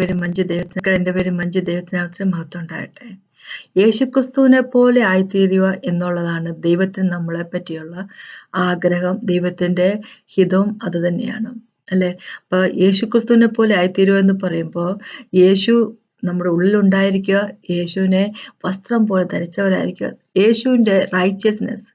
പേര് മഞ്ജു ദൈവത്തിന് എന്റെ പേര് മഞ്ജു ദൈവത്തിന് മഹത്വം ഉണ്ടാകട്ടെ. യേശുക്രിസ്തുവിനെ പോലെ ആയിത്തീരുക എന്നുള്ളതാണ് ദൈവത്തിന് നമ്മളെ പറ്റിയുള്ള ആഗ്രഹം. ദൈവത്തിന്റെ ഹിതവും അത് തന്നെയാണ്. അല്ലെ? അപ്പൊ യേശുക്രിസ്തുവിനെ പോലെ ആയിത്തീരുക എന്ന് പറയുമ്പോൾ യേശു നമ്മുടെ ഉള്ളിലുണ്ടായിരിക്കുക യേശുവിനെ വസ്ത്രം പോലെ ധരിച്ചവരായിരിക്കുക യേശുവിന്റെ റൈച്ചിയസ്നെസ്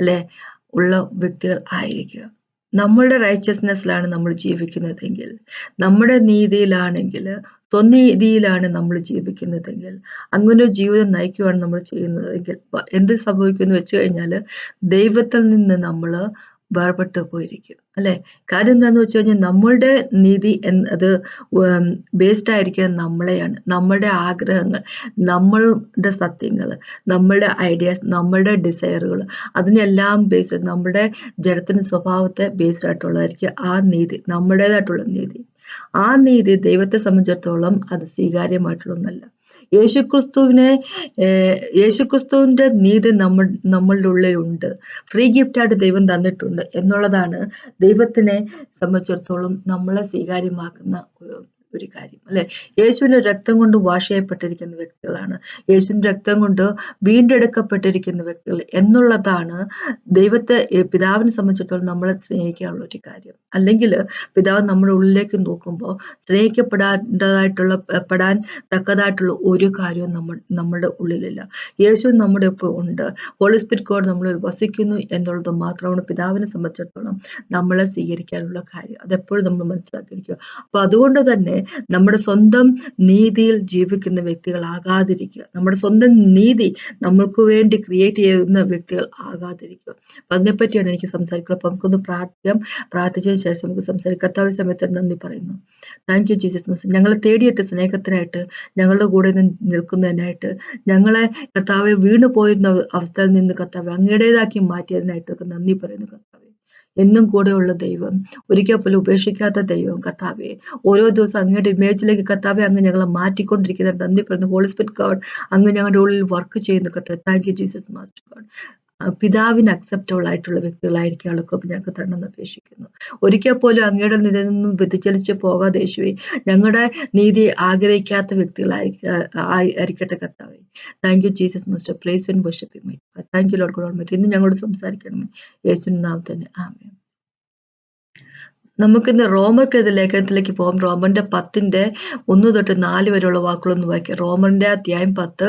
അല്ലെ? ഉള്ള വ്യക്തികൾ ആയിരിക്കുക. നമ്മളുടെ റൈച്ചസ്നെസ്സിലാണ് നമ്മൾ ജീവിക്കുന്നതെങ്കിൽ നമ്മുടെ നീതിയിലാണെങ്കിൽ സ്വനീതിയിലാണ് നമ്മൾ ജീവിക്കുന്നതെങ്കിൽ അങ്ങനെ ജീവിതം നയിക്കുകയാണ് നമ്മൾ ചെയ്യുന്നതെങ്കിൽ എന്ത് സംഭവിക്കുമെന്ന് വെച്ച് കഴിഞ്ഞാൽ ദൈവത്തിൽ നിന്ന് നമ്മൾ വേർപെട്ട് പോയിരിക്കും. അല്ലെ? കാര്യം എന്താന്ന് വെച്ച് കഴിഞ്ഞാൽ നമ്മളുടെ നീതി എന്നത് ബേസ്ഡ് ആയിരിക്കുന്നത് നമ്മളെയാണ്. നമ്മളുടെ ആഗ്രഹങ്ങൾ നമ്മളുടെ സത്യങ്ങൾ നമ്മളുടെ ഐഡിയാസ് നമ്മളുടെ ഡിസയറുകൾ അതിനെല്ലാം ബേസ്ഡ് നമ്മുടെ ജഡത്തിന് സ്വഭാവത്തെ ബേസ്ഡ് ആയിട്ടുള്ളതായിരിക്കും ആ നീതി നമ്മുടേതായിട്ടുള്ള നീതി. ആ നീതി ദൈവത്തെ സംബന്ധിച്ചിടത്തോളം അത് സ്വീകാര്യമായിട്ടുള്ള ഒന്നല്ല യേശുക്രിസ്തുവിനെ യേശുക്രിസ്തുവിന്റെ നീതി നമ്മൾ നമ്മളുടെ ഉള്ളിലുണ്ട് ഫ്രീ ഗിഫ്റ്റായിട്ട് ദൈവം തന്നിട്ടുണ്ട്. എന്നുള്ളതാണ് ദൈവത്തിനെ സംബന്ധിച്ചിടത്തോളം നമ്മളെ സ്വീകാര്യമാക്കുന്ന ഒരു കാര്യം അല്ലെ? യേശുവിന്റെ രക്തം കൊണ്ട് വാഷ് ചെയ്യപ്പെട്ടിരിക്കുന്ന വ്യക്തികളാണ്. യേശുവിന്റെ രക്തം കൊണ്ട് വീണ്ടെടുക്കപ്പെട്ടിരിക്കുന്ന വ്യക്തികൾ എന്നുള്ളതാണ് ദൈവത്തെ പിതാവിനെ സംബന്ധിച്ചിടത്തോളം നമ്മളെ സ്നേഹിക്കാനുള്ള ഒരു കാര്യം. അല്ലെങ്കിൽ പിതാവ് നമ്മുടെ ഉള്ളിലേക്ക് നോക്കുമ്പോൾ സ്നേഹിക്കപ്പെടേണ്ടതായിട്ടുള്ള പെടാൻ തക്കതായിട്ടുള്ള ഒരു കാര്യവും നമ്മൾ നമ്മുടെ ഉള്ളിലില്ല. യേശു നമ്മുടെ ഒപ്പം ഉണ്ട്. ഹോളി സ്പിരിറ്റ് ഗോഡ് നമ്മൾ വസിക്കുന്നു എന്നുള്ളത് മാത്രമാണ് പിതാവിനെ സംബന്ധിച്ചിടത്തോളം നമ്മളെ സ്വീകരിക്കാനുള്ള കാര്യം. അതെപ്പോഴും നമ്മൾ മനസ്സിലാക്കിയിരിക്കുക. അപ്പൊ അതുകൊണ്ട് തന്നെ നമ്മുടെ സ്വന്തം നീതിയിൽ ജീവിക്കുന്ന വ്യക്തികളാകാതിരിക്കുക. നമ്മുടെ സ്വന്തം നീതി നമ്മൾക്ക് വേണ്ടി ക്രിയേറ്റ് ചെയ്യുന്ന വ്യക്തികൾ ആകാതിരിക്കുക. അപ്പൊ അതിനെപ്പറ്റിയാണ് എനിക്ക് സംസാരിക്കുക അപ്പൊ നമുക്കൊന്ന് പ്രാർത്ഥിക്കാം. പ്രാർത്ഥിച്ചതിന് ശേഷം നമുക്ക് സംസാരിക്കാം. കർത്താവ് സമയത്ത് നന്ദി പറയുന്നു. താങ്ക് യു ജീസസ് മിസ് ഞങ്ങളെ തേടിയെത്തിയ സ്നേഹത്തിനായിട്ട് ഞങ്ങളുടെ കൂടെ നിന്ന് നിൽക്കുന്നതിനായിട്ട് ഞങ്ങളെ കർത്താവ് വീണു പോയിരുന്ന അവസ്ഥയിൽ നിന്ന് കർത്താവ് അങ്ങയുടേതാക്കി മാറ്റിയതിനായിട്ടൊക്കെ നന്ദി പറയുന്നു. എന്നും കൂടെയുള്ള ദൈവം. ഒരിക്കൽ പോലും ഉപേക്ഷിക്കാത്ത ദൈവം കർത്താവെ. ഓരോ ദിവസം അങ്ങയുടെ ഇമേജിലേക്ക് കർത്താവെ അങ്ങ് ഞങ്ങളെ മാറ്റിക്കൊണ്ടിരിക്കുന്ന നന്ദി പറയുന്നു. ഹോളിസ്പിറ്റ് ഗോഡ് അങ്ങ് ഞങ്ങളുടെ ഉള്ളിൽ വർക്ക് ചെയ്യുന്നു കർത്താവ്. Thank you Jesus master God പിതാവിന് അക്സെപ്റ്റബിൾ ആയിട്ടുള്ള വ്യക്തികളായിരിക്കും കൃപ ഞങ്ങൾക്ക് തരണമെന്ന് അപേക്ഷിക്കുന്നു ഒരിക്കൽ പോലും അങ്ങയുടെ നിലയിൽ നിന്നും വ്യതിചലിച്ച് പോകാതെ യേശുവെ ഞങ്ങളുടെ നീതി ആഗ്രഹിക്കാത്ത വ്യക്തികളായിരിക്കട്ടെ കർത്താവെ. Thank you Jesus mister praise and worship my thank you lord God ഇന്ന് ഞങ്ങളോട് സംസാരിക്കണമേ. യേശുവിൻ തന്നെ. ആമേ നമുക്കിന്ന് റോമർക്കെതിരെ ലേഖനത്തിലേക്ക് പോകാം. റോമന്റെ പത്തിന്റെ ഒന്ന് തൊട്ട് നാല് വരെയുള്ള വാക്കുകളൊന്ന് വായിക്കാം. റോമറിന്റെ അധ്യായം പത്ത്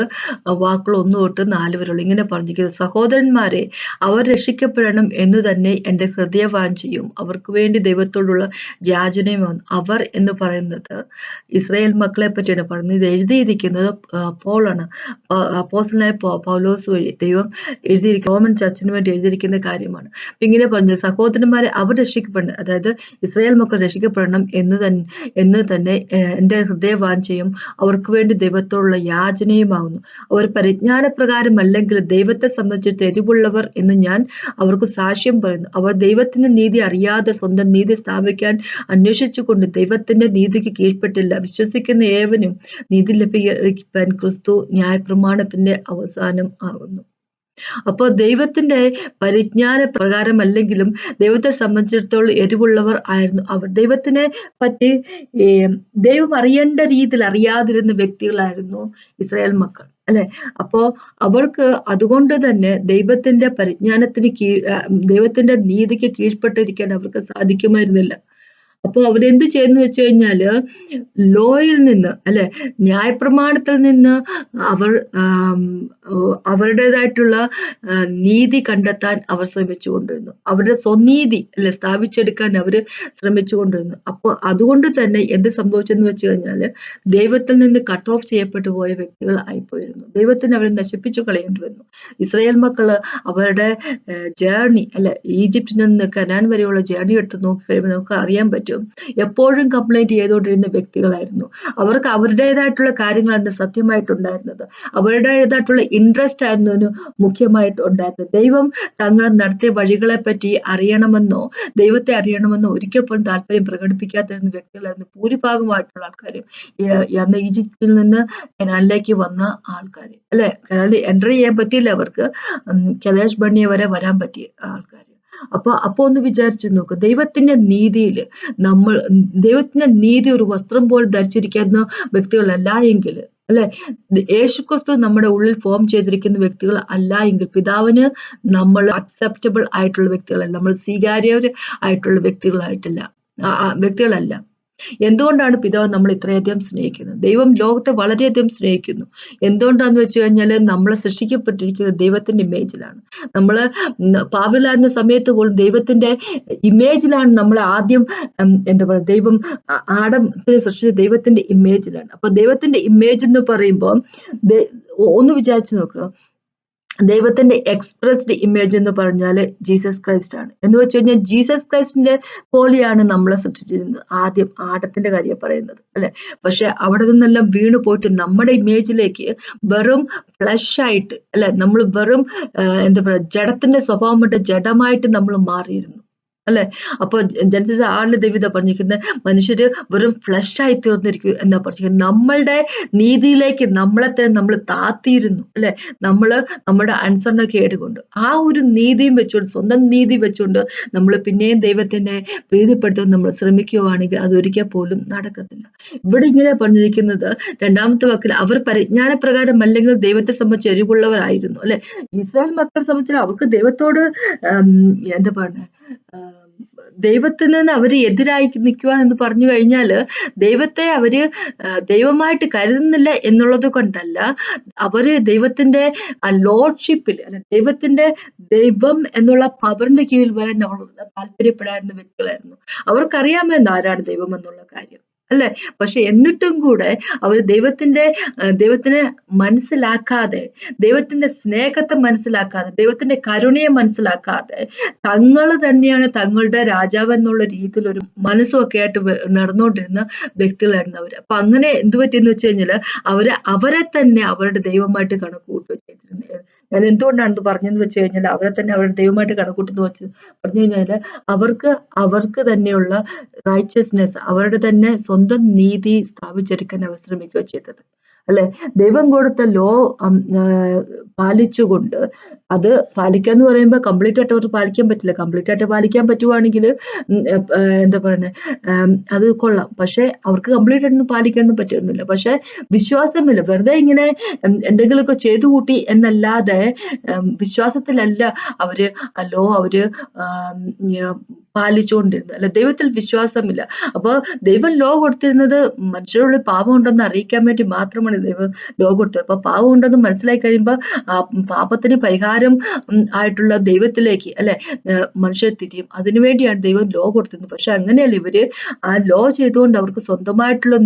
വാക്കുകൾ ഒന്ന് തൊട്ട് നാല് വരെയുള്ള ഇങ്ങനെ പറഞ്ഞിരിക്കുന്നത് സഹോദരന്മാരെ അവർ രക്ഷിക്കപ്പെടണം എന്ന് തന്നെ എന്റെ ഹൃദയവാഞ്ചയും അവർക്ക് വേണ്ടി ദൈവത്തോടുള്ള യാചനയും അവർ എന്ന് പറയുന്നത് ഇസ്രായേൽ മക്കളെ പറ്റിയാണ് പറയുന്നത് ഇത് എഴുതിയിരിക്കുന്നത് പോളാണ്. അപ്പോസലായ പൗലോസ് വഴി ദൈവം എഴുതിയിരിക്കും റോമൻ ചർച്ചിന് വേണ്ടി എഴുതിയിരിക്കുന്ന കാര്യമാണ്. ഇങ്ങനെ പറഞ്ഞു സഹോദരന്മാരെ അവർ രക്ഷിക്കപ്പെടണം. അതായത് ഇസ്രായേൽ മക്കൾ രക്ഷിക്കപ്പെടണം എന്ന് തന്നെ എന്ന് തന്നെ എന്റെ ഹൃദയവാഞ്ചയും അവർക്ക് വേണ്ടി ദൈവത്തോടുള്ള യാചനയുമാകുന്നു. അവർ പരിജ്ഞാനപ്രകാരമല്ലെങ്കിൽ ദൈവത്തെ സംബന്ധിച്ച് തെരുവുള്ളവർ എന്ന് ഞാൻ അവർക്ക് സാക്ഷ്യം പറയുന്നു. അവർ ദൈവത്തിന്റെ നീതി അറിയാതെ സ്വന്തം നീതി സ്ഥാപിക്കാൻ അന്വേഷിച്ചുകൊണ്ട് ദൈവത്തിന്റെ നീതിക്ക് കീഴ്പ്പെട്ടില്ല. വിശ്വസിക്കുന്ന ഏവനും നീതി ലഭിക്കാൻ ക്രിസ്തു ന്യായപ്രമാണത്തിന്റെ അവസാനം ആകുന്നു. അപ്പോൾ ദൈവത്തിന്റെ പരിജ്ഞാന പ്രകാരമല്ലെങ്കിലും ദൈവത്തെ സംബന്ധിച്ചിടത്തോളം എരിവുള്ളവർ ആയിരുന്നു അവർ. ദൈവത്തിനെ പറ്റി ദൈവം അറിയേണ്ട രീതിയിൽ അറിയാതിരുന്ന വ്യക്തികളായിരുന്നു ഇസ്രായേൽ മക്കൾ അല്ലെ? അപ്പോ അവർക്ക് അതുകൊണ്ട് തന്നെ ദൈവത്തിന്റെ പരിജ്ഞാനത്തിന് കീഴ് ദൈവത്തിന്റെ നീതിക്ക് കീഴ്പ്പെട്ടിരിക്കാൻ അവർക്ക് സാധിക്കുമായിരുന്നില്ല. അപ്പോൾ അവരെന്ത് ചെയ്യുന്നു വെച്ച് കഴിഞ്ഞാൽ ലോയിൽ നിന്ന് അല്ലെ ന്യായപ്രമാണത്തിൽ നിന്ന് അവർ അവരുടേതായിട്ടുള്ള നീതി കണ്ടെത്താൻ അവർ ശ്രമിച്ചുകൊണ്ടിരുന്നു അവരുടെ സ്വനീതി അല്ലെ സ്ഥാപിച്ചെടുക്കാൻ അവർ ശ്രമിച്ചു കൊണ്ടിരുന്നു. അപ്പോൾ അതുകൊണ്ട് തന്നെ എന്ത് സംഭവിച്ചെന്ന് വെച്ച് കഴിഞ്ഞാൽ ദൈവത്തിൽ നിന്ന് കട്ട് ഓഫ് ചെയ്യപ്പെട്ടു പോയ വ്യക്തികൾ ആയിപ്പോയിരുന്നു. ദൈവത്തിന് അവരെ നശിപ്പിച്ചു കളയേണ്ടി വന്നു ഇസ്രായേൽ മക്കൾ അവരുടെ ജേർണി അല്ലെ ഈജിപ്തിൽ നിന്ന് കനാൻ വരെയുള്ള ജേർണി എടുത്ത് നോക്കി കഴിയുമ്പോൾ നമുക്ക് അറിയാൻ പറ്റും പറ്റും എപ്പോഴും കംപ്ലൈന്റ് ചെയ്തുകൊണ്ടിരുന്ന വ്യക്തികളായിരുന്നു. അവർക്ക് അവരുടേതായിട്ടുള്ള കാര്യങ്ങളാണ് സത്യമായിട്ടുണ്ടായിരുന്നത്. അവരുടേതായിട്ടുള്ള ഇൻട്രസ്റ്റ് ആയിരുന്നു മുഖ്യമായിട്ട് ഉണ്ടായിരുന്നത്. ദൈവം തങ്ങൾ നടത്തിയ വഴികളെ പറ്റി അറിയണമെന്നോ ദൈവത്തെ അറിയണമെന്നോ ഒരിക്കൽ പോലും താല്പര്യം പ്രകടിപ്പിക്കാത്തിരുന്ന വ്യക്തികളായിരുന്നു ഭൂരിഭാഗമായിട്ടുള്ള ആൾക്കാർ അന്ന് ഈജിപ്തിൽ നിന്ന് കനാലിലേക്ക് വന്ന ആൾക്കാർ അല്ലെ? കനാലിൽ എന്റർ ചെയ്യാൻ പറ്റിയില്ല അവർക്ക്. കലേഷ് ബണ്ണിയെ വരെ വരാൻ പറ്റിയ ആൾക്കാർ അപ്പൊ അപ്പൊ ഒന്ന് വിചാരിച്ചു നോക്ക്. ദൈവത്തിന്റെ നീതിയിൽ നമ്മൾ ദൈവത്തിന്റെ നീതി ഒരു വസ്ത്രം പോലെ ധരിച്ചിരിക്കുന്ന വ്യക്തികളല്ല എങ്കിൽ അല്ലെ? യേശുക്രിസ്തു നമ്മുടെ ഉള്ളിൽ ഫോം ചെയ്തിരിക്കുന്ന വ്യക്തികൾ അല്ല എങ്കിൽ പിതാവിന് നമ്മൾ അക്സെപ്റ്റബിൾ ആയിട്ടുള്ള വ്യക്തികളല്ല. നമ്മൾ സ്വീകാര്യർ ആയിട്ടുള്ള വ്യക്തികളായിട്ടില്ല. വ്യക്തികളല്ല. എന്തുകൊണ്ടാണ് പിതാവ് നമ്മൾ ഇത്രയധികം സ്നേഹിക്കുന്നത്? ദൈവം ലോകത്തെ വളരെയധികം സ്നേഹിക്കുന്നു. എന്തുകൊണ്ടാന്ന് വെച്ച് കഴിഞ്ഞാൽ നമ്മൾ സൃഷ്ടിക്കപ്പെട്ടിരിക്കുന്നത് ദൈവത്തിന്റെ ഇമേജിലാണ്. നമ്മൾ പാവിലായിരുന്ന സമയത്ത് പോലും ദൈവത്തിന്റെ ഇമേജിലാണ് നമ്മൾ ആദ്യം എന്താ പറയുക ദൈവം ആടത്തിനെ സൃഷ്ടിച്ച ദൈവത്തിന്റെ ഇമേജിലാണ്. അപ്പൊ ദൈവത്തിന്റെ ഇമേജ് എന്ന് പറയുമ്പോൾ ഒന്ന് വിചാരിച്ചു നോക്കുക ദൈവത്തിന്റെ എക്സ്പ്രസ്ഡ് ഇമേജ് എന്ന് പറഞ്ഞാൽ ജീസസ് ക്രൈസ്റ്റ് ആണ്. എന്ന് വെച്ച് കഴിഞ്ഞാൽ ജീസസ് ക്രൈസ്റ്റിന്റെ പോലെയാണ് നമ്മളെ സൃഷ്ടിച്ചിരുന്നത്. ആദ്യം ആടത്തിന്റെ കാര്യം പറയുന്നത് അല്ലെ? പക്ഷെ അവിടെ നിന്നെല്ലാം വീണ് പോയിട്ട് നമ്മുടെ ഇമേജിലേക്ക് വെറും ഫ്ലഷ് ആയിട്ട് അല്ലെ? നമ്മൾ വെറും എന്താ പറയുക ജഡത്തിന്റെ സ്വഭാവം ജഡമായിട്ട് നമ്മൾ മാറിയിരുന്നു. അല്ലെ? അപ്പൊ ജനസിസ് ആളിൽ ദൈവിത പറഞ്ഞിരിക്കുന്നത് മനുഷ്യര് വെറും ഫ്ലഷ് ആയി തീർന്നിരിക്കും എന്നാ പറഞ്ഞിരിക്കുന്നത് നമ്മളുടെ നീതിയിലേക്ക് നമ്മളെ തന്നെ നമ്മൾ താത്തിയിരുന്നു അല്ലെ? നമ്മൾ നമ്മുടെ അൻസറിനെ കേടുകൊണ്ട് ആ ഒരു നീതിയും വെച്ചുകൊണ്ട് സ്വന്തം നീതി വെച്ചുകൊണ്ട് നമ്മൾ പിന്നെയും ദൈവത്തിനെ പ്രീതിപ്പെടുത്താൻ നമ്മൾ ശ്രമിക്കുകയാണെങ്കിൽ അതൊരിക്കൽ പോലും നടക്കത്തില്ല. ഇവിടെ ഇങ്ങനെ പറഞ്ഞിരിക്കുന്നത് രണ്ടാമത്തെ വാക്കിൽ അവർ പരിജ്ഞാനപ്രകാരം അല്ലെങ്കിൽ ദൈവത്തെ സംബന്ധിച്ച് എരിവുള്ളവരായിരുന്നു അല്ലെ? ഇസ്രായേൽ മക്കളെ സംബന്ധിച്ച് അവർക്ക് ദൈവത്തോട് എന്താ പറയുക ദൈവത്തിന് അവർ എതിരായി നിൽക്കുക എന്ന് പറഞ്ഞു കഴിഞ്ഞാൽ ദൈവത്തെ അവർ ദൈവമായിട്ട് കരുതുന്നില്ല എന്നുള്ളത് കൊണ്ടല്ല. അവർ ദൈവത്തിന്റെ ലോഡ്ഷിപ്പിൽ അല്ല ദൈവത്തിന്റെ ദൈവം എന്നുള്ള പവറിന്റെ കീഴിൽ വരാൻ താല്പര്യപ്പെടാറുന്ന വ്യക്തികളായിരുന്നു. അവർക്കറിയാമായിരുന്നു ആരാണ് ദൈവം എന്നുള്ള കാര്യം. അല്ലെ? പക്ഷെ എന്നിട്ടും കൂടെ അവർ ദൈവത്തിന്റെ ദൈവത്തിനെ മനസ്സിലാക്കാതെ ദൈവത്തിന്റെ സ്നേഹത്തെ മനസ്സിലാക്കാതെ ദൈവത്തിന്റെ കരുണയെ മനസ്സിലാക്കാതെ തങ്ങൾ തന്നെയാണ് തങ്ങളുടെ രാജാവ് എന്നുള്ള രീതിയിൽ ഒരു മനസ്സുമൊക്കെ ആയിട്ട് നടന്നുകൊണ്ടിരുന്ന വ്യക്തികളായിരുന്നു അവർ. അപ്പൊ അങ്ങനെ എന്ത് പറ്റിയെന്ന് വെച്ച് കഴിഞ്ഞാൽ അവർ അവരെ തന്നെ അവരുടെ ദൈവമായിട്ട് കണക്ക് കൂട്ടുക ചെയ്തിരുന്നത് ഞാൻ എന്തുകൊണ്ടാണ് പറഞ്ഞെന്ന് വെച്ച് കഴിഞ്ഞാൽ അവരെ തന്നെ അവരുടെ ദൈവമായിട്ട് കണക്കൂട്ടുന്നു വെച്ച് പറഞ്ഞു കഴിഞ്ഞാൽ അവർക്ക് അവർക്ക് തന്നെയുള്ള റൈച്ചസ്നെസ് അവരുടെ തന്നെ സ്വന്തം നീതി സ്ഥാപിച്ചെടുക്കാൻ അവർ ശ്രമിക്കുകയോ ചെയ്തത്. അല്ലെ? ദൈവം കൊടുത്ത ലോ പാലിച്ചുകൊണ്ട് അത് പാലിക്കുക എന്ന് പറയുമ്പോൾ കംപ്ലീറ്റ് ആയിട്ട് അവർക്ക് പാലിക്കാൻ പറ്റില്ല. കംപ്ലീറ്റ് ആയിട്ട് പാലിക്കാൻ പറ്റുവാണെങ്കിൽ എന്താ പറയുന്നത് അത് കൊള്ളാം. പക്ഷെ അവർക്ക് കംപ്ലീറ്റ് ആയിട്ടൊന്നും പാലിക്കാനൊന്നും പറ്റുന്നില്ല. പക്ഷെ വിശ്വാസമില്ല. വെറുതെ ഇങ്ങനെ എന്തെങ്കിലുമൊക്കെ ചെയ്തു കൂട്ടി എന്നല്ലാതെ വിശ്വാസത്തിലല്ല അവർ അല്ലോ അവർ പാലിച്ചുകൊണ്ടിരുന്നത്. അല്ല? ദൈവത്തിൽ വിശ്വാസമില്ല. അപ്പോൾ ദൈവം ലോ കൊടുത്തിരുന്നത് മനുഷ്യരുള്ള പാപം ഉണ്ടെന്ന് അറിയിക്കാൻ വേണ്ടി മാത്രമാണ് ദൈവം ലോ കൊടുത്തത് അപ്പൊ പാവം ഉണ്ടെന്ന് മനസ്സിലാക്കി കഴിയുമ്പോൾ പാപത്തിന് പരിഹാരം ആയിട്ടുള്ള ദൈവത്തിലേക്ക് അല്ലെ മനുഷ്യർ തിരിയും. അതിനുവേണ്ടിയാണ് ദൈവം ലോ കൊടുത്തത് പക്ഷെ അങ്ങനെയല്ല ഇവർ ആ ലോ ചെയ്തുകൊണ്ട് അവർക്ക് സ്വന്തമായിട്ടുള്ള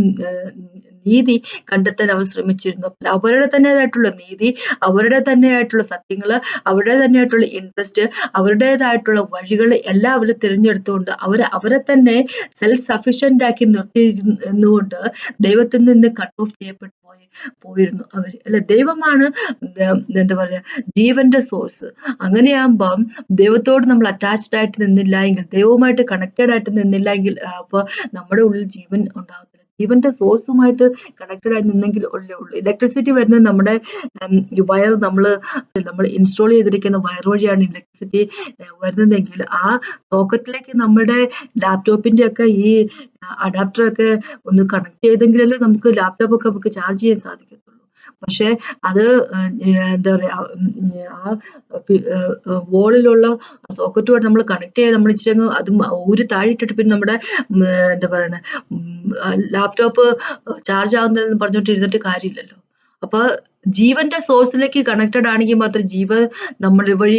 നീതി കണ്ടെത്താൻ അവർ ശ്രമിച്ചിരുന്നു. അവരുടെ തന്നെതായിട്ടുള്ള നീതി അവരുടെ തന്നെയായിട്ടുള്ള സത്യങ്ങൾ അവരുടെ തന്നെയായിട്ടുള്ള ഇൻട്രസ്റ്റ് അവരുടേതായിട്ടുള്ള വഴികൾ എല്ലാം അവർ തിരഞ്ഞെടുത്തുകൊണ്ട് അവർ അവരെ തന്നെ സെൽഫ് സഫീഷ്യന്റ് ആക്കി നിർത്തിയിരുന്നുകൊണ്ട് ദൈവത്തിൽ നിന്ന് കട്ട് ഓഫ് ചെയ്യപ്പെട്ടു. പോയിരുന്നു അവർ അല്ല? ദൈവമാണ് എന്താ പറയുക ജീവന്റെ സോഴ്സ് അങ്ങനെയാകുമ്പം ദൈവത്തോട് നമ്മൾ അറ്റാച്ച്ഡ് ആയിട്ട് നിന്നില്ല എങ്കിൽ ദൈവവുമായിട്ട് കണക്റ്റഡ് ആയിട്ട് നിന്നില്ല എങ്കിൽ അപ്പൊ നമ്മുടെ ഉള്ളിൽ ജീവൻ ഉണ്ടാകത്തില്ല. ജീവന്റെ സോഴ്സുമായിട്ട് കണക്റ്റഡ് ആയി നിന്നെങ്കിൽ ഉള്ളേ ഇലക്ട്രിസിറ്റി വരുന്നത് നമ്മുടെ വയർ നമ്മൾ നമ്മൾ ഇൻസ്റ്റാൾ ചെയ്തിരിക്കുന്ന വയർ വഴിയാണ് ഇലക്ട്രിസിറ്റി വരുന്നതെങ്കിൽ ആ സോക്കറ്റിലേക്ക് നമ്മുടെ ലാപ്ടോപ്പിന്റെ ഒക്കെ ഈ അഡാപ്റ്റർ ഒക്കെ ഒന്ന് കണക്ട് ചെയ്തെങ്കിലല്ലേ നമുക്ക് ലാപ്ടോപ്പ് ഒക്കെ നമുക്ക് ചാർജ് ചെയ്യാൻ സാധിക്കത്തുള്ളൂ. പക്ഷെ അത് എന്താ പറയാ ആ വോളിലുള്ള സോക്കറ്റുമായിട്ട് നമ്മൾ കണക്ട് ചെയ്ത് നമ്മൾ ഇച്ചിരി അത് ഊരി താഴെട്ടിട്ട് പിന്നെ നമ്മുടെ എന്താ പറയുന്നത് ലാപ്ടോപ്പ് ചാർജ് ആകുന്നതെന്ന് പറഞ്ഞിട്ട് ഇരുന്നിട്ട് കാര്യമില്ലല്ലോ. അപ്പൊ ജീവന്റെ സോഴ്സിലേക്ക് കണക്റ്റഡ് ആണെങ്കിൽ മാത്രം ജീവൻ നമ്മൾ വഴി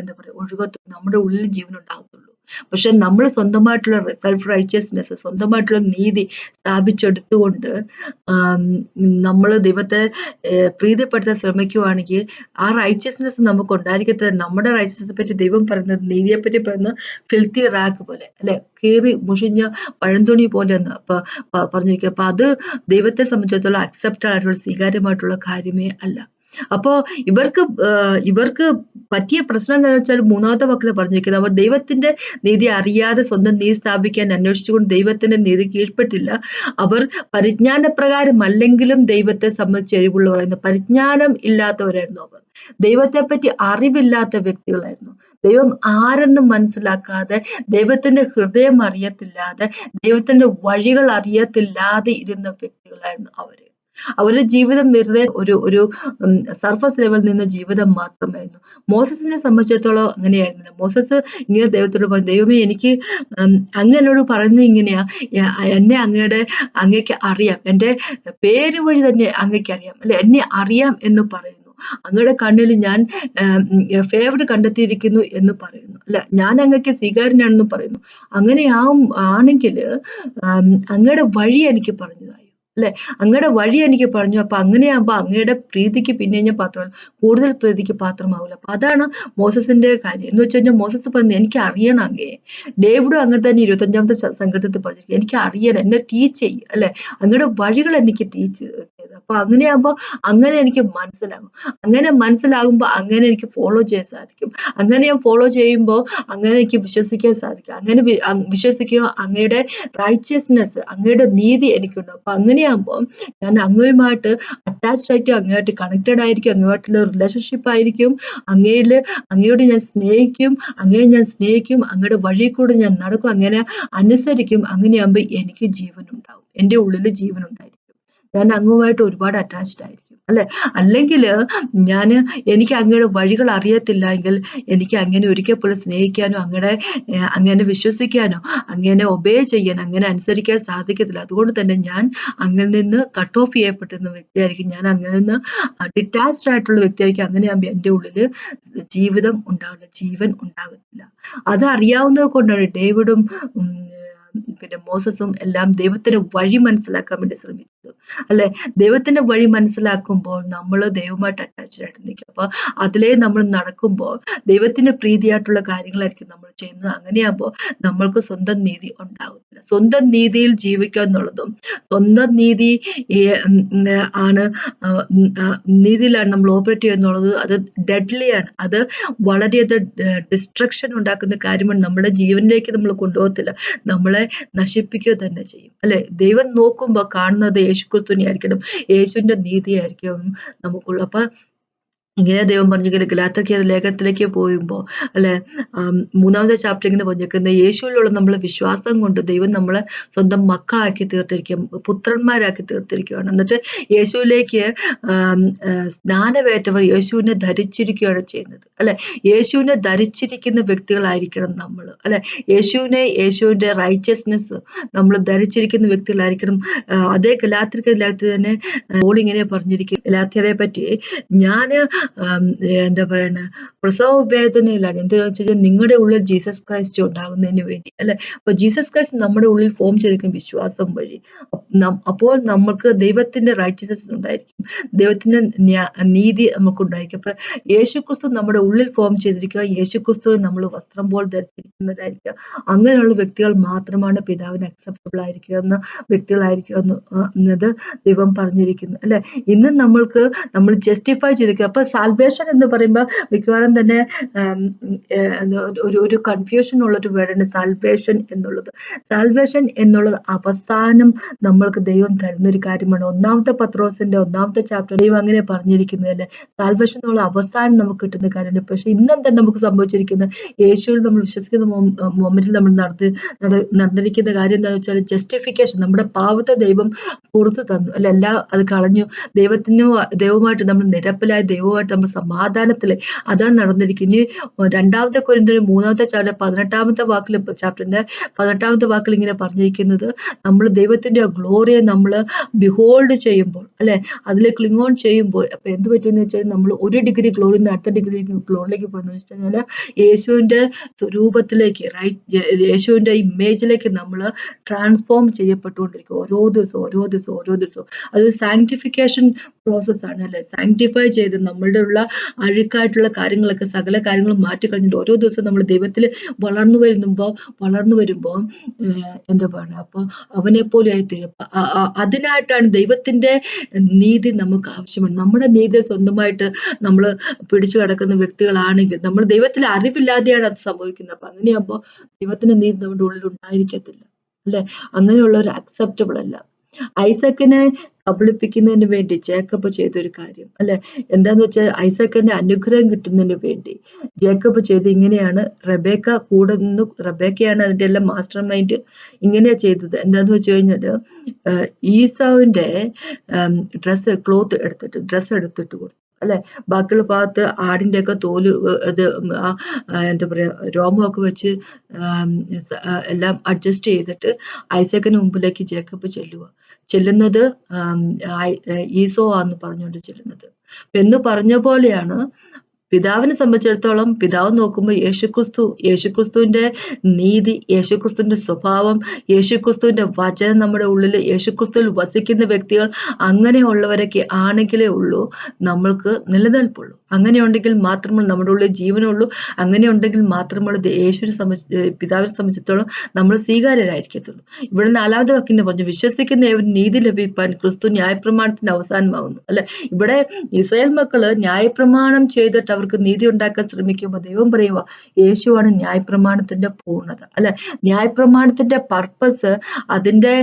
എന്താ പറയുക ഒഴുകത്തുള്ളൂ നമ്മുടെ ഉള്ളിൽ ജീവൻ ഉണ്ടാകത്തുള്ളൂ. പക്ഷെ നമ്മൾ സ്വന്തമായിട്ടുള്ള സെൽഫ് റൈച്ചിയസ്നെസ് സ്വന്തമായിട്ടുള്ള നീതി സ്ഥാപിച്ചെടുത്തുകൊണ്ട് നമ്മൾ ദൈവത്തെ പ്രീതിപ്പെടുത്താൻ ശ്രമിക്കുവാണെങ്കിൽ ആ റൈച്ചിയസ്നെസ് നമുക്ക് ഉണ്ടായിരിക്കത്തില്ല നമ്മുടെ റൈച്ചിയസിനെ പറ്റി ദൈവം പറയുന്നത് നീതിയെ പറ്റി പറയുന്നത് ഫിൽത്തി റാക്ക് പോലെ അല്ലെ? കീറി മുഷിഞ്ഞ പഴന്തുണി പോലെ അപ്പൊ പറഞ്ഞിരിക്കുക. അപ്പൊ അത് ദൈവത്തെ സംബന്ധിച്ചിടത്തോളം അക്സെപ്റ്റ് ആയിട്ടുള്ള സ്വീകാര്യമായിട്ടുള്ള കാര്യമേ അല്ല. അപ്പോ ഇവർക്ക് ഇവർക്ക് പറ്റിയ പ്രശ്നം എന്താണെന്ന് വെച്ചാൽ മൂന്നാമത്തെ വാക്കിൽ പറഞ്ഞിരിക്കുന്നത് അവർ ദൈവത്തിന്റെ നീതി അറിയാതെ സ്വന്തം നീതി സ്ഥാപിക്കാൻ അന്വേഷിച്ചുകൊണ്ട് ദൈവത്തിന്റെ നീതി കീഴ്പ്പെട്ടില്ല. അവർ പരിജ്ഞാനപ്രകാരം അല്ലെങ്കിലും ദൈവത്തെ സംബന്ധിച്ച് എരിവുള്ളവരായിരുന്നു. പരിജ്ഞാനം ഇല്ലാത്തവരായിരുന്നു അവർ. ദൈവത്തെ പറ്റി അറിവില്ലാത്ത വ്യക്തികളായിരുന്നു. ദൈവം ആരെന്നും മനസ്സിലാക്കാതെ ദൈവത്തിന്റെ ഹൃദയം അറിയത്തില്ലാതെ ദൈവത്തിന്റെ വഴികൾ അറിയത്തില്ലാതെ ഇരുന്ന വ്യക്തികളായിരുന്നു അവർ. അവരുടെ ജീവിതം വെറുതെ ഒരു ഒരു സർഫസ് ലെവലിൽ നിന്ന് ജീവിതം മാത്രമായിരുന്നു. മോസസിനെ സംബന്ധിച്ചിടത്തോളം അങ്ങനെയായിരുന്നില്ല. മോസസ് ഇങ്ങനെ ദൈവത്തോട് പറഞ്ഞു ദൈവമേ എനിക്ക് അങ്ങനോട് പറയുന്നത് ഇങ്ങനെയാ. എന്നെ അങ്ങയുടെ അങ്ങേക്ക് അറിയാം. എന്റെ പേര് വഴി തന്നെ അങ്ങക്ക് അറിയാം. അല്ലെ? എന്നെ അറിയാം എന്ന് പറയുന്നു. അങ്ങയുടെ കണ്ണിൽ ഞാൻ ഫേവർ കണ്ടെത്തിയിരിക്കുന്നു എന്ന് പറയുന്നു. അല്ല ഞാൻ അങ്ങക്ക് സ്വീകാര്യനാണെന്ന് പറയുന്നു. അങ്ങനെ ആണെങ്കിൽ അങ്ങയുടെ വഴി എനിക്ക് പറഞ്ഞതായി അല്ലെ? അങ്ങയുടെ വഴി എനിക്ക് പറഞ്ഞു. അപ്പൊ അങ്ങനെയാകുമ്പോ അങ്ങയുടെ പ്രീതിക്ക് പിന്നെ ഞാൻ പാത്രമാണ് കൂടുതൽ പ്രീതിക്ക് പാത്രമാവില്ല അപ്പൊ അതാണ് മോസസിന്റെ കാര്യം. എന്ന് വെച്ച് മോസസ് പറഞ്ഞു എനിക്ക് അറിയണം അങ്ങേ. ഡേവിഡും അങ്ങനെ തന്നെ ഇരുപത്തഞ്ചാമത്തെ സംഘത്തിൽ പറഞ്ഞു എനിക്ക് അറിയണം എന്നെ ടീച്ച് ചെയ്യും. അല്ലെ? അങ്ങയുടെ വഴികൾ എനിക്ക് ടീച്ച് ചെയ്ത് അപ്പൊ അങ്ങനെയാകുമ്പോ അങ്ങനെ എനിക്ക് മനസ്സിലാകും. അങ്ങനെ മനസ്സിലാകുമ്പോൾ അങ്ങനെ എനിക്ക് ഫോളോ ചെയ്യാൻ സാധിക്കും. അങ്ങനെ ഞാൻ ഫോളോ ചെയ്യുമ്പോൾ അങ്ങനെ എനിക്ക് വിശ്വസിക്കാൻ സാധിക്കും. അങ്ങനെ വിശ്വസിക്കുക അങ്ങയുടെ റൈച്ചിയസ്നെസ് അങ്ങയുടെ നീതി എനിക്കുണ്ട്. അപ്പൊ അങ്ങനെ അങ്ങനെയാകുമ്പോൾ ഞാൻ അങ്ങയുമായിട്ട് അറ്റാച്ച്ഡ് ആയിട്ട് അങ്ങയുമായിട്ട് കണക്റ്റഡ് ആയിരിക്കും അങ്ങയുമായിട്ടുള്ള റിലേഷൻഷിപ്പ് ആയിരിക്കും. അങ്ങയിൽ അങ്ങയോട് ഞാൻ സ്നേഹിക്കും അങ്ങയെ ഞാൻ സ്നേഹിക്കും അങ്ങയുടെ വഴി കൂടെ ഞാൻ നടക്കും അങ്ങനെ അനുസരിക്കും. അങ്ങനെയാകുമ്പോൾ എനിക്ക് ജീവനുണ്ടാവും. എന്റെ ഉള്ളിൽ ജീവൻ ഉണ്ടായിരിക്കും ഞാൻ അങ്ങുമായിട്ട് ഒരുപാട് അറ്റാച്ച്ഡ് ആയിരിക്കും. അല്ലെ? അല്ലെങ്കിൽ ഞാൻ എനിക്ക് അങ്ങയുടെ വഴികൾ അറിയത്തില്ല എങ്കിൽ എനിക്ക് അങ്ങനെ ഒരിക്കൽ പോലും സ്നേഹിക്കാനോ അങ്ങനെ അങ്ങനെ വിശ്വസിക്കാനോ അങ്ങനെ ഒബേ ചെയ്യാൻ അങ്ങനെ അനുസരിക്കാൻ സാധിക്കത്തില്ല. അതുകൊണ്ട് തന്നെ ഞാൻ അങ്ങനെ നിന്ന് കട്ട് ഓഫ് ചെയ്യപ്പെട്ടിരുന്ന വ്യക്തിയായിരിക്കും. ഞാൻ അങ്ങനെ നിന്ന് ഡിറ്റാച്ച്ഡ് ആയിട്ടുള്ള വ്യക്തിയായിരിക്കും. അങ്ങനെ എന്റെ ഉള്ളിൽ ജീവിതം ഉണ്ടാവില്ല ജീവൻ ഉണ്ടാകത്തില്ല. അത് അറിയാവുന്നത് കൊണ്ടാണ് ഡേവിഡും പിന്നെ മോസസും എല്ലാം ദൈവത്തിന്റെ വഴി മനസ്സിലാക്കാൻ വേണ്ടി ശ്രമിച്ചു. അല്ലെ? ദൈവത്തിന്റെ വഴി മനസ്സിലാക്കുമ്പോൾ നമ്മൾ ദൈവമായിട്ട് അറ്റാച്ച്ഡ് ആയിട്ട് നിൽക്കും. അപ്പൊ അതിലേ നമ്മൾ നടക്കുമ്പോൾ ദൈവത്തിന്റെ പ്രീതിയായിട്ടുള്ള കാര്യങ്ങളായിരിക്കും നമ്മൾ ചെയ്യുന്നത്. അങ്ങനെയാകുമ്പോൾ നമ്മൾക്ക് സ്വന്തം നീതി ഉണ്ടാകുന്നില്ല സ്വന്തം നീതിയിൽ ജീവിക്കുക എന്നുള്ളതും സ്വന്തം നീതി ആണ് നീതിയിലാണ് നമ്മൾ ഓപ്പറേറ്റ് ചെയ്യുക എന്നുള്ളത് അത് ആണ്. അത് വളരെയധികം ഡിസ്ട്രക്ഷൻ ഉണ്ടാക്കുന്ന കാര്യമാണ്. നമ്മുടെ ജീവനിലേക്ക് നമ്മൾ കൊണ്ടുപോകത്തില്ല. നമ്മളെ നശിപ്പിക്കുക തന്നെ ചെയ്യും. അല്ലെ? ദൈവം നോക്കുമ്പോൾ കാണുന്നത് യേശുക്രിസ്തുവിനെ ആയിരിക്കണം. യേശുവിന്റെ നീതിയായിരിക്കും നമുക്കുള്ള അപ്പൊ ഇങ്ങനെ ദൈവം പറഞ്ഞെങ്കിൽ ഗലാത്തക്കിയ ലേഖനത്തിലേക്ക് പോകുമ്പോൾ അല്ലെ? മൂന്നാമത്തെ ചാപ്റ്റർ ഇങ്ങനെ പറഞ്ഞേക്കുന്നത് യേശുവിലുള്ള നമ്മളെ വിശ്വാസം കൊണ്ട് ദൈവം നമ്മളെ സ്വന്തം മക്കളാക്കി തീർത്തിരിക്കും പുത്രന്മാരാക്കി തീർത്തിരിക്കുകയാണ്. എന്നിട്ട് യേശുവിലേക്ക് സ്നാനവേറ്റവർ യേശുവിനെ ധരിച്ചിരിക്കുകയാണ് ചെയ്യുന്നത് അല്ലെ? യേശുവിനെ ധരിച്ചിരിക്കുന്ന വ്യക്തികളായിരിക്കണം നമ്മൾ അല്ലെ? യേശുവിനെ യേശുവിന്റെ റൈച്ചസ്നെസ് നമ്മൾ ധരിച്ചിരിക്കുന്ന വ്യക്തികളായിരിക്കണം. അതേ ഗലാത്തിരിക്കുന്ന തന്നെ ഓളിങ്ങനെ പറഞ്ഞിരിക്കും ഗലാത്തിയരെ പറ്റി ഞാൻ എന്താ പറയണ? പ്രസവ വേദനയിലാണ് എന്താണെന്ന് കഴിഞ്ഞാൽ നിങ്ങളുടെ ഉള്ളിൽ ജീസസ് ക്രൈസ്റ്റ് ഉണ്ടാകുന്നതിന് വേണ്ടി അല്ലെ? അപ്പൊ ജീസസ് ക്രൈസ്റ്റ് നമ്മുടെ ഉള്ളിൽ ഫോം ചെയ്തിരിക്കും വിശ്വാസം വഴി അപ്പോൾ നമുക്ക് ദൈവത്തിന്റെ റൈറ്റിസസ് ഉണ്ടായിരിക്കും. ദൈവത്തിന്റെ നീതി നമുക്ക് ഉണ്ടായിരിക്കും അപ്പൊ യേശു ക്രിസ്തു നമ്മുടെ ഉള്ളിൽ ഫോം ചെയ്തിരിക്കുക യേശു ക്രിസ്തു നമ്മൾ വസ്ത്രം പോലെ ധരിച്ചിരിക്കുന്നവരായിരിക്കുക അങ്ങനെയുള്ള വ്യക്തികൾ മാത്രമാണ് പിതാവിന് അക്സെപ്റ്റബിൾ ആയിരിക്കുക എന്ന വ്യക്തികളായിരിക്കുക എന്നത് ദൈവം പറഞ്ഞിരിക്കുന്നു അല്ലെ? ഇന്ന് നമ്മൾക്ക് നമ്മൾ ജസ്റ്റിഫൈ ചെയ്തിരിക്കുക. അപ്പൊ സാൽവേഷൻ എന്ന് പറയുമ്പോൾ മിക്കവാറും തന്നെ ഒരു ഒരു കൺഫ്യൂഷൻ ഉള്ള ഒരു വേർഡാണ് സാൽവേഷൻ എന്നുള്ളത്. സാൽവേഷൻ എന്നുള്ളത് അവസാനം നമ്മൾക്ക് ദൈവം തരുന്ന ഒരു കാര്യമാണ്. ഒന്നാമത്തെ പത്രോസിന്റെ ഒന്നാമത്തെ ചാപ്റ്റർ ദൈവം അങ്ങനെ പറഞ്ഞിരിക്കുന്നത് അല്ലെ? സാൽവേഷൻ എന്നുള്ള അവസാനം നമുക്ക് കിട്ടുന്ന കാര്യമാണ്. പക്ഷെ ഇന്നെന്താ നമുക്ക് സംഭവിച്ചിരിക്കുന്നത് യേശുവിൽ നമ്മൾ വിശ്വസിക്കുന്ന മൊമെന്റിൽ നമ്മൾ നടത്തി നടന്നിരിക്കുന്ന കാര്യം എന്താണെന്ന് വെച്ചാൽ ജസ്റ്റിഫിക്കേഷൻ നമ്മുടെ പാവത്തെ ദൈവം പുറത്തു തന്നു. അല്ല എല്ലാം അത് കളഞ്ഞു. ദൈവത്തിന് ദൈവമായിട്ട് നമ്മൾ നിരപ്പിലായി ദൈവമായിട്ട് നമ്മൾ സമാധാനത്തിൽ അതാണ് നടന്നിരിക്കുന്നത് രണ്ടാമത്തെ കുരിന്തിന് മൂന്നാമത്തെ ചാപ്റ്റർ പതിനെട്ടാമത്തെ വാക്കിൽ ചാപ്റ്ററിന്റെ പതിനെട്ടാമത്തെ വാക്കിൽ ഇങ്ങനെ പറഞ്ഞിരിക്കുന്നത് നമ്മൾ ദൈവത്തിന്റെ ആ ഗ്ലോറിയെ നമ്മൾ ബിഹോൾഡ് ചെയ്യുമ്പോൾ അല്ലെ? അതിൽ ക്ലിങ് ഓൺ ചെയ്യുമ്പോൾ അപ്പൊ എന്ത് പറ്റുമെന്ന് വെച്ചാൽ നമ്മൾ ഒരു ഡിഗ്രി ഗ്ലോറിൽ നിന്ന് അടുത്ത ഡിഗ്രി ഗ്ലോറിലേക്ക് പോകുന്നത് വെച്ച് യേശുവിന്റെ സ്വരൂപത്തിലേക്ക് റൈറ്റ് യേശുവിന്റെ ഇമേജിലേക്ക് നമ്മൾ ട്രാൻസ്ഫോം ചെയ്യപ്പെട്ടുകൊണ്ടിരിക്കും. ഓരോ ദിവസവും ഓരോ ദിവസവും ഓരോ ദിവസവും. അത് സാങ്ക്ടിഫിക്കേഷൻ പ്രോസസ്സാണ് അല്ലെ? സാങ്ക്ടിഫൈ ചെയ്ത് നമ്മളുടെ ഉള്ള അഴുക്കായിട്ടുള്ള കാര്യങ്ങളൊക്കെ സകല കാര്യങ്ങളും മാറ്റി കളഞ്ഞിട്ട് ഓരോ ദിവസവും നമ്മൾ ദൈവത്തിൽ വളർന്നു വരുമ്പോൾ വളർന്നു വരുമ്പോൾ എന്താ പറയുക അപ്പോൾ അവനെ പോലെ ആയിത്തീരും അതിനായിട്ടാണ് ദൈവത്തിന്റെ നീതി നമുക്ക് ആവശ്യമാണ്. നമ്മുടെ നീതി സ്വന്തമായിട്ട് നമ്മൾ പിടിച്ചു കിടക്കുന്ന വ്യക്തികളാണെങ്കിൽ നമ്മൾ ദൈവത്തിൽ അറിവില്ലാതെയാണ് അത് സംഭവിക്കുന്നത്. അപ്പൊ അങ്ങനെയാകുമ്പോൾ ദൈവത്തിന്റെ നീതി നമ്മുടെ ഉള്ളിൽ ഉണ്ടായിരിക്കത്തില്ല. അല്ലെ? അങ്ങനെയുള്ള ഒരു അക്സെപ്റ്റബിൾ അല്ല. ഐസക്കിനെ കബളിപ്പിക്കുന്നതിന് വേണ്ടി ജേക്കബ് ചെയ്തൊരു കാര്യം അല്ലെ? എന്താന്ന് വെച്ചാൽ ഐസക്കിന്റെ അനുഗ്രഹം കിട്ടുന്നതിന് വേണ്ടി. ജേക്കബ് ചെയ്ത് ഇങ്ങനെയാണ് റബേക്ക കൂടെ നിന്ന് റബേക്കയാണ് അതിന്റെ എല്ലാം മാസ്റ്റർ മൈൻഡ് ഇങ്ങനെയാ ചെയ്തത്. എന്താന്ന് വെച്ച് കഴിഞ്ഞാൽ ഈസാവിന്റെ ഡ്രസ്സ് ക്ലോത്ത് എടുത്തിട്ട് ഡ്രസ്സ് എടുത്തിട്ട് കൊടുത്തു അല്ലെ? ബാക്കിയുള്ള ഭാഗത്ത് ആടിന്റെ ഒക്കെ തോൽ ഇത് എന്താ പറയാ രോമമൊക്കെ വെച്ച് എല്ലാം അഡ്ജസ്റ്റ് ചെയ്തിട്ട് ഐസക്കിന് മുമ്പിലേക്ക് ജേക്കബ് ചെല്ലുക ചെല്ലുന്നത് ഈസോ ആന്ന് പറഞ്ഞുകൊണ്ട് ചെല്ലുന്നത്. എന്ന് പറഞ്ഞ പോലെയാണ് പിതാവിനെ സംബന്ധിച്ചിടത്തോളം പിതാവ് നോക്കുമ്പോൾ യേശുക്രിസ്തു യേശുക്രിസ്തുവിന്റെ നീതി യേശുക്രിസ്തുവിന്റെ സ്വഭാവം യേശുക്രിസ്തുവിന്റെ വചനം നമ്മുടെ ഉള്ളിൽ യേശുക്രിസ്തുവിൽ വസിക്കുന്ന വ്യക്തികൾ അങ്ങനെയുള്ളവരൊക്കെ ആണെങ്കിലേ ഉള്ളൂ നമ്മൾക്ക് നിലനിൽപ്പുള്ളൂ. അങ്ങനെ ഉണ്ടെങ്കിൽ മാത്രമേ നമ്മുടെ ഉള്ളിൽ ജീവനുള്ളൂ. അങ്ങനെ ഉണ്ടെങ്കിൽ മാത്രമേ യേശുവിനെ സംബന്ധിച്ച് പിതാവിനെ സംബന്ധിച്ചിടത്തോളം നമ്മൾ സ്വീകാര്യരായിരിക്കത്തുള്ളൂ. ഇവിടെ നാലാമത് വക്കിന് പറഞ്ഞു വിശ്വസിക്കുന്ന നീതി ലഭിക്കാൻ ക്രിസ്തു ന്യായപ്രമാണത്തിന് അവസാനമാകുന്നു. അല്ലെ? ഇവിടെ ഇസ്രായേൽ മക്കൾ ന്യായപ്രമാണം ചെയ്തിട്ട് അവർക്ക് നീതി ഉണ്ടാക്കാൻ ശ്രമിക്കുമ്പോൾ ദൈവം പറയുക യേശുവാണ് ന്യായപ്രമാണത്തിന്റെ പൂർണത. അല്ലെ? ന്യായപ്രമാണത്തിന്റെ പർപ്പസ് അതിന്റെ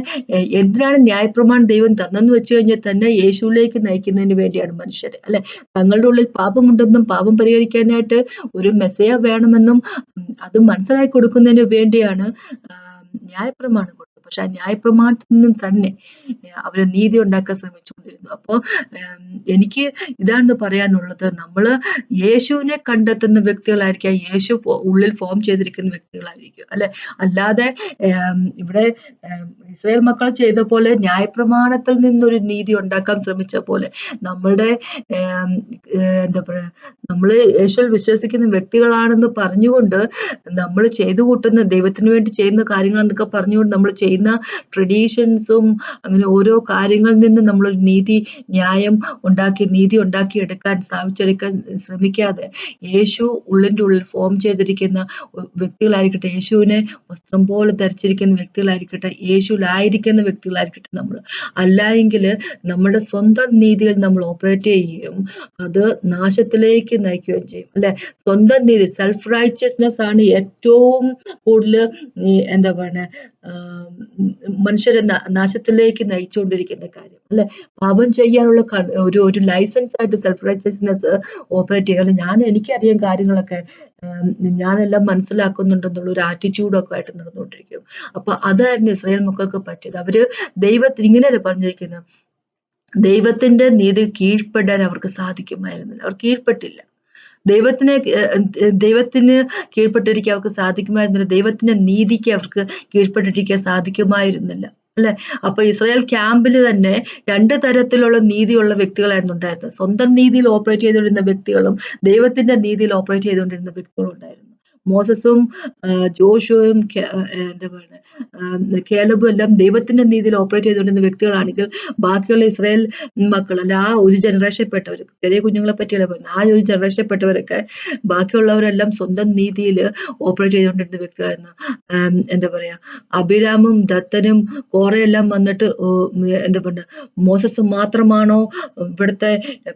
എന്തിനാണ് ന്യായപ്രമാണം ദൈവം തന്നെന്ന് വെച്ച് കഴിഞ്ഞാൽ തന്നെ യേശുവിലേക്ക് നയിക്കുന്നതിന് വേണ്ടിയാണ് മനുഷ്യരെ. അല്ലെ? തങ്ങളുടെ ഉള്ളിൽ പാപമുണ്ടെന്നും പാപം പരിഹരിക്കാനായിട്ട് ഒരു മെസ്സേജ് വേണമെന്നും അത് മനസ്സിലാക്കി കൊടുക്കുന്നതിന് വേണ്ടിയാണ് ന്യായപ്രമാണം പക്ഷെ ആ ന്യായപ്രമാണത്തിൽ നിന്നും തന്നെ അവർ നീതി ഉണ്ടാക്കാൻ ശ്രമിച്ചുകൊണ്ടിരുന്നു. അപ്പോൾ എനിക്ക് ഇതാണ് പറയാനുള്ളത് നമ്മൾ യേശുവിനെ കണ്ടെത്തുന്ന വ്യക്തികളായിരിക്കാം യേശു ഉള്ളിൽ ഫോം ചെയ്തിരിക്കുന്ന വ്യക്തികളായിരിക്കും അല്ലെ? അല്ലാതെ ഇവിടെ ഇസ്രായേൽ മക്കൾ ചെയ്ത പോലെ ന്യായപ്രമാണത്തിൽ നിന്നൊരു നീതി ഉണ്ടാക്കാൻ ശ്രമിച്ച പോലെ നമ്മളുടെ എന്താ പറയാ നമ്മൾ യേശുവിൽ വിശ്വസിക്കുന്ന വ്യക്തികളാണെന്ന് പറഞ്ഞുകൊണ്ട് നമ്മൾ ചെയ്തു കൂട്ടുന്ന ദൈവത്തിന് വേണ്ടി ചെയ്യുന്ന കാര്യങ്ങൾ എന്നൊക്കെ പറഞ്ഞുകൊണ്ട് നമ്മൾ ചെയ്യുന്ന പറയുന്ന ട്രഡീഷൻസും അങ്ങനെ ഓരോ കാര്യങ്ങളിൽ നിന്ന് നമ്മൾ നീതി ന്യായം ഉണ്ടാക്കി നീതി ഉണ്ടാക്കി എടുക്കാൻ സ്ഥാപിച്ചെടുക്കാൻ ശ്രമിക്കാതെ യേശു ഉള്ളിന്റെ ഉള്ളിൽ ഫോം ചെയ്തിരിക്കുന്ന വ്യക്തികളായിരിക്കട്ടെ യേശുവിനെ വസ്ത്രം പോലെ ധരിച്ചിരിക്കുന്ന വ്യക്തികളായിരിക്കട്ടെ യേശുവിലായിരിക്കുന്ന വ്യക്തികളായിരിക്കട്ടെ നമ്മൾ. അല്ല എങ്കിൽ നമ്മുടെ സ്വന്തം നീതിയിൽ നമ്മൾ ഓപ്പറേറ്റ് ചെയ്യുകയും അത് നാശത്തിലേക്ക് നയിക്കുകയും ചെയ്യും. അല്ലെ? സ്വന്തം നീതി സെൽഫ് റൈച്ചസ്നെസ് ആണ് ഏറ്റവും കൂടുതൽ എന്താ പറയുക മനുഷ്യരെ നാശത്തിലേക്ക് നയിച്ചുകൊണ്ടിരിക്കുന്ന കാര്യം അല്ലെ? പാപം ചെയ്യാനുള്ള ഒരു ഒരു ലൈസൻസ് ആയിട്ട് സെൽഫ് റൈറ്റസ്നെസ് ഓപ്പറേറ്റ് ചെയ്യുക ഞാൻ എനിക്കറിയാം കാര്യങ്ങളൊക്കെ. ഞാനെല്ലാം മനസ്സിലാക്കുന്നുണ്ടെന്നുള്ള ഒരു ആറ്റിറ്റ്യൂഡൊക്കെ ആയിട്ട് നടന്നുകൊണ്ടിരിക്കും. അപ്പൊ അതായിരുന്നു ഇസ്രായേൽ മക്കൾക്ക് പറ്റിയത്. അവർ ദൈവത്തിന് ഇങ്ങനെയല്ലേ പറഞ്ഞിരിക്കുന്നത് ദൈവത്തിന്റെ നീതി കീഴ്പ്പെടാൻ അവർക്ക് സാധിക്കുമായിരുന്നില്ല. അവർ കീഴ്പ്പെട്ടില്ല. ദൈവത്തിനെ ദൈവത്തിന് കീഴ്പ്പെട്ടിരിക്കാൻ അവർക്ക് സാധിക്കുമായിരുന്നില്ല. ദൈവത്തിന്റെ നീതിക്ക് അവർക്ക് കീഴ്പ്പെട്ടിരിക്കാൻ സാധിക്കുമായിരുന്നില്ല. അല്ലെ? അപ്പൊ ഇസ്രായേൽ ക്യാമ്പിൽ തന്നെ രണ്ട് തരത്തിലുള്ള നീതിയുള്ള വ്യക്തികളായിരുന്നു ഉണ്ടായിരുന്നത്. സ്വന്തം നീതിയിൽ ഓപ്പറേറ്റ് ചെയ്തുകൊണ്ടിരുന്ന വ്യക്തികളും ദൈവത്തിന്റെ നീതിയിൽ ഓപ്പറേറ്റ് ചെയ്തുകൊണ്ടിരുന്ന വ്യക്തികളും ഉണ്ടായിരുന്നു. മോസസും ജോഷുവും എന്താ പറയുക കേലബും എല്ലാം ദൈവത്തിന്റെ രീതിയിൽ ഓപ്പറേറ്റ് ചെയ്തുകൊണ്ടിരുന്ന വ്യക്തികളാണെങ്കിൽ ബാക്കിയുള്ള ഇസ്രായേൽ മക്കൾ അല്ല ആ ഒരു ജനറേഷൻപ്പെട്ടവർ ചെറിയ കുഞ്ഞുങ്ങളെ പറ്റിയല്ല പറയുന്നത് ആ ഒരു ജനറേഷൻപ്പെട്ടവരൊക്കെ ബാക്കിയുള്ളവരെല്ലാം സ്വന്തം നീതിയിൽ ഓപ്പറേറ്റ് ചെയ്തുകൊണ്ടിരുന്ന വ്യക്തികളായിരുന്നു. എന്താ പറയാ അഭിരാമും ദത്തനും കോറയെല്ലാം വന്നിട്ട് എന്താ പറയുക മോസസ് മാത്രമാണോ ഇവിടുത്തെ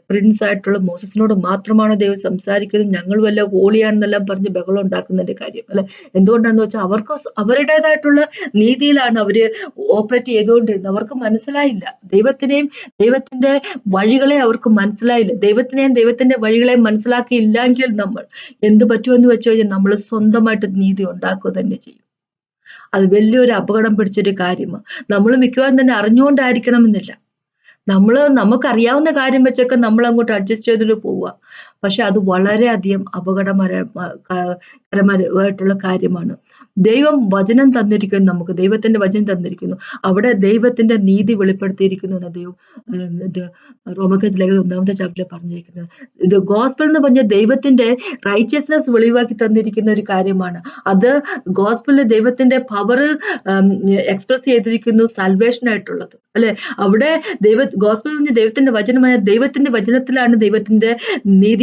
പ്രിൻസ് ആയിട്ടുള്ള മോസസിനോട് മാത്രമാണോ ദൈവം സംസാരിക്കുന്നത്? ഞങ്ങൾ വല്ല ഹോളിയാണെന്നെല്ലാം പറഞ്ഞ് ബഹളം ഉണ്ടാക്കുന്നതിന്റെ കാര്യം അല്ലെ? എന്തുകൊണ്ടാന്ന് വെച്ചാൽ അവർക്ക് അവരുടേതായിട്ടുള്ള നീതിയിലാണ് അവർ ഓപ്പറേറ്റ് ചെയ്തുകൊണ്ടിരുന്നത്. അവർക്ക് മനസ്സിലായില്ല. ദൈവത്തിനെയും ദൈവത്തിന്റെ വഴികളെ അവർക്ക് മനസ്സിലായില്ല. ദൈവത്തിനെയും ദൈവത്തിന്റെ വഴികളെ മനസ്സിലാക്കിയില്ലെങ്കിൽ നമ്മൾ എന്ത് പറ്റുമെന്ന് വെച്ചു കഴിഞ്ഞാൽ നമ്മൾ സ്വന്തമായിട്ട് നീതി ഉണ്ടാക്കുക തന്നെ ചെയ്യും. അത് വലിയൊരു അപകടം പിടിച്ചൊരു കാര്യമാണ് നമ്മൾ മിക്കവാറും തന്നെ അറിഞ്ഞുകൊണ്ടായിരിക്കണമെന്നില്ല. നമ്മൾ നമുക്കറിയാവുന്ന കാര്യം വെച്ചൊക്കെ നമ്മൾ അങ്ങോട്ട് അഡ്ജസ്റ്റ് ചെയ്തിട്ട് പോവുക. പക്ഷെ അത് വളരെയധികം അപകടകരമായിട്ടുള്ള കാര്യമാണ്. ദൈവം വചനം തന്നിരിക്കുന്നു നമുക്ക്. ദൈവത്തിന്റെ വചനം തന്നിരിക്കുന്നു. അവിടെ ദൈവത്തിന്റെ നീതി വെളിപ്പെടുത്തിയിരിക്കുന്നു എന്ന ദൈവം ഇത് റോമക്കത്തിലേക്ക് ഒന്നാമത്തെ ചാപ്റ്ററിൽ പറഞ്ഞിരിക്കുന്നത്. ഇത് ഗോസ്പൽ എന്ന് പറഞ്ഞ ദൈവത്തിന്റെ റൈച്ചസ്നെസ് വെളിവാക്കി തന്നിരിക്കുന്ന ഒരു കാര്യമാണ്. അത് ഗോസ്പലിൽ ദൈവത്തിന്റെ പവർ എക്സ്പ്രസ് ചെയ്തിരിക്കുന്നു സൽവേഷൻ ആയിട്ടുള്ളത്. അല്ലെ? അവിടെ ദൈവ പറഞ്ഞ ദൈവത്തിന്റെ വചനമായ ദൈവത്തിന്റെ വചനത്തിലാണ് ദൈവത്തിന്റെ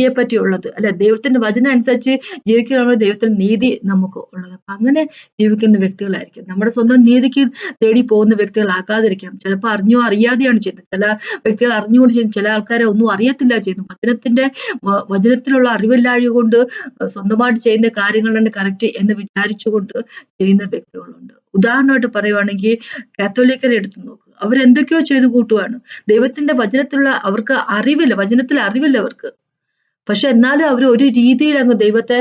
നീതിയെ പറ്റിയുള്ളത് അല്ലെ ദൈവത്തിന്റെ വചന അനുസരിച്ച് ജീവിക്കുന്ന ദൈവത്തിന്റെ നീതി നമുക്ക് ഉള്ളത്. അപ്പൊ അങ്ങനെ ജീവിക്കുന്ന വ്യക്തികളായിരിക്കും. നമ്മുടെ സ്വന്തം നീതിക്ക് തേടി പോകുന്ന വ്യക്തികളാക്കാതിരിക്കാം ചിലപ്പോൾ അറിഞ്ഞോ അറിയാതെയാണ് ചെയ്യുന്നത്. ചില വ്യക്തികൾ അറിഞ്ഞുകൊണ്ട് ചെയ്യുന്നു ചില ആൾക്കാരെ ഒന്നും അറിയത്തില്ല ചെയ്യുന്നു വചനത്തിന്റെ വചനത്തിലുള്ള അറിവില്ലായ്മ കൊണ്ട് സ്വന്തമായിട്ട് ചെയ്യുന്ന കാര്യങ്ങളാണ് കറക്റ്റ് എന്ന് വിചാരിച്ചുകൊണ്ട് ചെയ്യുന്ന വ്യക്തികളുണ്ട്. ഉദാഹരണമായിട്ട് പറയുവാണെങ്കിൽ കാത്തോലിക്കരെ എടുത്തു നോക്കുക അവരെന്തൊക്കെയോ ചെയ്തു കൂട്ടുവാണ്. ദൈവത്തിന്റെ വചനത്തിലുള്ള അവർക്ക് അറിവില്ല. വചനത്തിൽ അറിവില്ല അവർക്ക്. പക്ഷെ എന്നാലും അവർ ഒരു രീതിയിൽ അങ്ങ് ദൈവത്തെ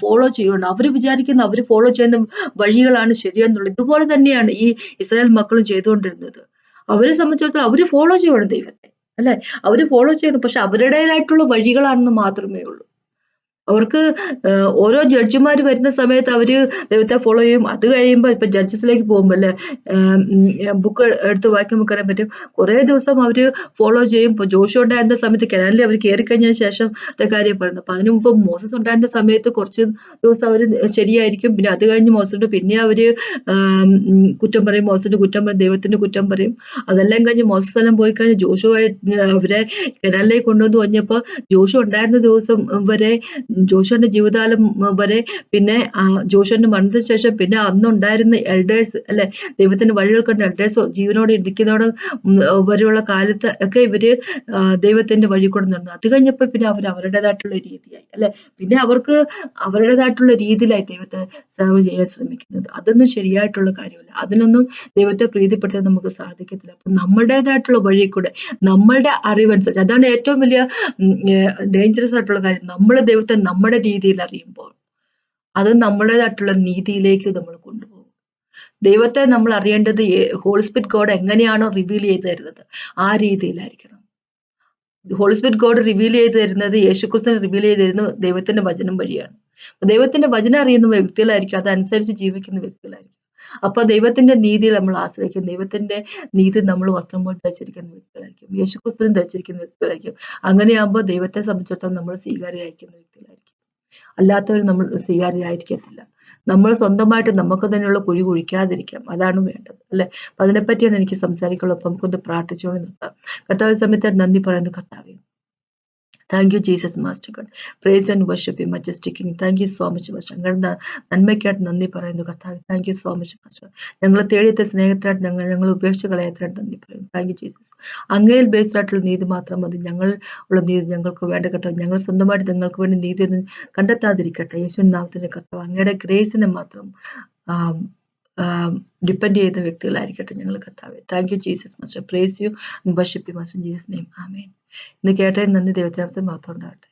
ഫോളോ ചെയ്യുന്നുണ്ട്. അവർ വിചാരിക്കുന്ന അവർ ഫോളോ ചെയ്യുന്ന വഴികളാണ് ശരിയെന്നുള്ളത്. ഇതുപോലെ തന്നെയാണ് ഈ ഇസ്രായേൽ മക്കളും ചെയ്തുകൊണ്ടിരുന്നത്. അവരെ സംബന്ധിച്ചിടത്തോളം അവർ ഫോളോ ചെയ്യണം ദൈവത്തെ. അല്ലെ? അവർ ഫോളോ ചെയ്യണം പക്ഷെ അവരുടേതായിട്ടുള്ള വഴികളാണെന്ന് മാത്രമേ ഉള്ളൂ. അവർക്ക് ഓരോ ജഡ്ജിമാർ വരുന്ന സമയത്ത് അവർ ദൈവത്തെ ഫോളോ ചെയ്യും. അത് കഴിയുമ്പോൾ ഇപ്പൊ ജഡ്ജസിലേക്ക് പോകുമ്പോൾ അല്ലേ ബുക്ക് എടുത്ത് വായിക്കാൻ അറിയാൻ പറ്റും. കുറേ ദിവസം അവർ ഫോളോ ചെയ്യും. ഇപ്പൊ ജോഷു ഉണ്ടായിരുന്ന സമയത്ത് കനാലിൽ അവർ കയറി കഴിഞ്ഞതിന് ശേഷം കാര്യം പറയുന്നത്. അപ്പൊ അതിനു മുമ്പ് മോസസ് ഉണ്ടായിരുന്ന സമയത്ത് കുറച്ച് ദിവസം അവർ ശരിയായിരിക്കും. പിന്നെ അത് കഴിഞ്ഞ് മോസുണ്ട് പിന്നെ അവർ കുറ്റം പറയും. മോസസിന്റെ കുറ്റം പറയും. ദൈവത്തിന്റെ കുറ്റം പറയും. അതെല്ലാം കഴിഞ്ഞ് മോസസ് എല്ലാം പോയി കഴിഞ്ഞ് ജോഷുവായി അവരെ കനാലിലേക്ക് കൊണ്ടുവന്ന് കഴിഞ്ഞപ്പോ ജോഷു ഉണ്ടായിരുന്ന ദിവസം വരെ ജോഷുവിന്റെ ജീവിതകാലം വരെ പിന്നെ ജോഷുവിന്റെ മരണത്തിന് ശേഷം പിന്നെ അന്നുണ്ടായിരുന്ന എൽഡേഴ്സ് അല്ലെ ദൈവത്തിന്റെ വഴികൾ കണ്ട എൽഡേഴ്സ് ജീവനോട് ഇരിക്കുന്നതോട് വരെയുള്ള കാലത്ത് ഒക്കെ ഇവർ ദൈവത്തിന്റെ വഴി കൂടെ നടന്നു. അത് കഴിഞ്ഞപ്പോൾ പിന്നെ അവർ അവരുടേതായിട്ടുള്ള രീതിയായി അല്ലെ? പിന്നെ അവർക്ക് അവരുടേതായിട്ടുള്ള രീതിയിലായി ദൈവത്തെ സെർവ് ചെയ്യാൻ ശ്രമിക്കുന്നത്. അതൊന്നും ശരിയായിട്ടുള്ള കാര്യമല്ല. അതിനൊന്നും ദൈവത്തെ പ്രീതിപ്പെടുത്താൻ നമുക്ക് സാധിക്കത്തില്ല. അപ്പൊ നമ്മളുടേതായിട്ടുള്ള വഴി കൂടെ നമ്മളുടെ അറിവനുസരിച്ച് അതാണ് ഏറ്റവും വലിയ ഡേഞ്ചറസ് ആയിട്ടുള്ള കാര്യം. നമ്മൾ ദൈവത്തെ നമ്മുടെ രീതിയിൽ അറിയുമ്പോൾ അത് നമ്മുടേതായിട്ടുള്ള നീതിയിലേക്ക് നമ്മൾ കൊണ്ടുപോകും. ദൈവത്തെ നമ്മൾ അറിയേണ്ടത് ഹോൾ സ്പിരിറ്റ് ഗോഡ് എങ്ങനെയാണോ റിവീൽ ചെയ്ത് തരുന്നത് ആ രീതിയിലായിരിക്കണം. ഹോൾ സ്പിരിറ്റ് ഗോഡ് റിവീൽ ചെയ്ത് തരുന്നത് യേശുക്രിസ്തുവിനെ റിവീൽ ചെയ്ത് തരുന്നത് ദൈവത്തിന്റെ വചനം വഴിയാണ്. ദൈവത്തിന്റെ വചനം അറിയുന്ന വ്യക്തികളായിരിക്കും അതനുസരിച്ച് ജീവിക്കുന്ന വ്യക്തികളായിരിക്കും. അപ്പൊ ദൈവത്തിന്റെ നീതിയിൽ നമ്മൾ ആശ്രയിക്കും. ദൈവത്തിന്റെ നീതി നമ്മൾ വസ്ത്രം പോലെ ധരിച്ചിരിക്കുന്ന വ്യക്തികളായിരിക്കും. യേശുക്രിസ്തുവിനും ധരിച്ചിരിക്കുന്ന വ്യക്തികളായിരിക്കും. അങ്ങനെയാകുമ്പോൾ ദൈവത്തെ സംബന്ധിച്ചിടത്തോളം നമ്മൾ സ്വീകാര്യായിരിക്കുന്ന വ്യക്തികളായിരിക്കും. അല്ലാത്തവർ നമ്മൾ സ്വീകാര്യരായിരിക്കത്തില്ല. നമ്മൾ സ്വന്തമായിട്ട് നമുക്ക് തന്നെയുള്ള കുഴി കുഴിക്കാതിരിക്കാം. അതാണ് വേണ്ടത്. അല്ലെ? അപ്പൊ അതിനെപ്പറ്റിയാണ് എനിക്ക് സംസാരിക്കുള്ളൂ അപ്പൊ നമുക്കൊന്ന് പ്രാർത്ഥിച്ചുകൊണ്ട് നിർത്താം. കർത്താവ് സമയത്ത് നന്ദി പറയുന്നു. കർത്താവേ thank you Jesus master God praise and worship majestic king thank you so much master ഞങ്ങളുടെ നന്മയ്ക്കായിട്ട് നന്ദി പറയുന്നു കർത്താവ്. Thank you so much master ഞങ്ങൾ തേടിയത്തെ സ്നേഹത്തിനായിട്ട് ഞങ്ങൾ ഞങ്ങൾ ഉപേക്ഷിച്ച് കളയാത്തതായിട്ട് നന്ദി പറയുന്നു. താങ്ക് യു ജീസസ് അങ്ങയിൽ ബേസ്ഡ് ആയിട്ടുള്ള നീതി മാത്രം മതി. ഞങ്ങൾ ഉള്ള നീതി ഞങ്ങൾക്ക് വേണ്ട കർത്താവ്. ഞങ്ങൾ സ്വന്തമായിട്ട് ഞങ്ങൾക്ക് വേണ്ടി നീതി ഒന്നും കണ്ടെത്താതിരിക്കട്ടെ. യേശുവിൻ നാമത്തിന്റെ കർത്താവ്. അങ്ങയുടെ ഗ്രേസിനെ മാത്രം ഡിപ്പെൻഡ് ചെയ്യുന്ന വ്യക്തികളായിരിക്കട്ടെ ഞങ്ങൾ കർത്താവ്. Thank you Jesus master praise you worship you master Jesus name ആമേൻ ഇന്ന് കേട്ടതിന് നന്ദി. ദൈവത്തെ മാത്രം ഉണ്ടാകട്ടെ.